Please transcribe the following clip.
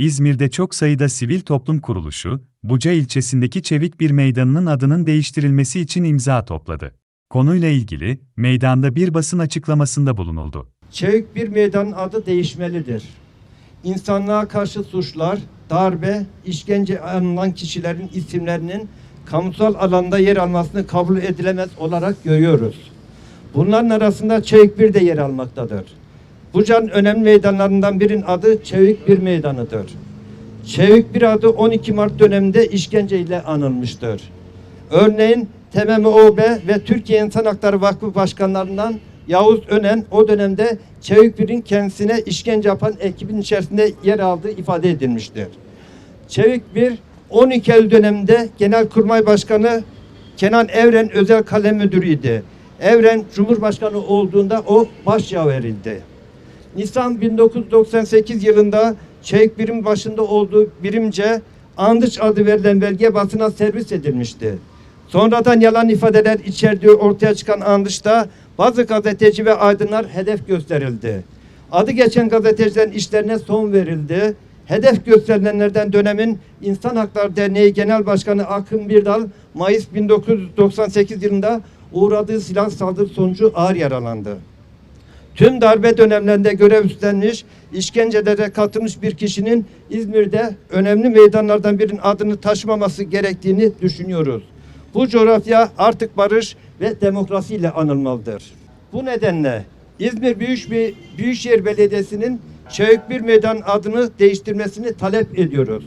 İzmir'de çok sayıda sivil toplum kuruluşu, Buca ilçesindeki Çevik bir meydanının adının değiştirilmesi için imza topladı. Konuyla ilgili, meydanda bir basın açıklamasında bulunuldu. Çevik bir meydanın adı değişmelidir. İnsanlığa karşı suçlar, darbe, işkence anılan kişilerin isimlerinin kamusal alanda yer almasını kabul edilemez olarak görüyoruz. Bunların arasında Çevik bir de yer almaktadır. Buca'nın önemli meydanlarından birinin adı Çevik bir meydanıdır. Çevik bir adı 12 Mart döneminde işkenceyle anılmıştır. Örneğin TMMOB ve Türkiye İnsan Hakları Vakfı Başkanlarından Yavuz Önen o dönemde Çevik Bir'in kendisine işkence yapan ekibin içerisinde yer aldığı ifade edilmiştir. Çevik Bir 12 Eylül döneminde Genelkurmay Başkanı Kenan Evren özel kalem müdürüydü. Evren Cumhurbaşkanı olduğunda o başyaverildi. Nisan 1998 yılında Çevik Birim başında olduğu birimce Andıç adı verilen belge basına servis edilmişti. Sonradan yalan ifadeler içerdiği ortaya çıkan Andıç'ta bazı gazeteci ve aydınlar hedef gösterildi. Adı geçen gazetecilerin işlerine son verildi. Hedef gösterilenlerden dönemin İnsan Hakları Derneği Genel Başkanı Akın Birdal Mayıs 1998 yılında uğradığı silah saldırı sonucu ağır yaralandı. Tüm darbe dönemlerinde görev üstlenmiş, işkencelere katılmış bir kişinin İzmir'de önemli meydanlardan birinin adını taşımaması gerektiğini düşünüyoruz. Bu coğrafya artık barış ve demokrasiyle anılmalıdır. Bu nedenle İzmir Büyükşehir, Büyükşehir Belediyesi'nin Çevik Bir Meydan adını değiştirmesini talep ediyoruz.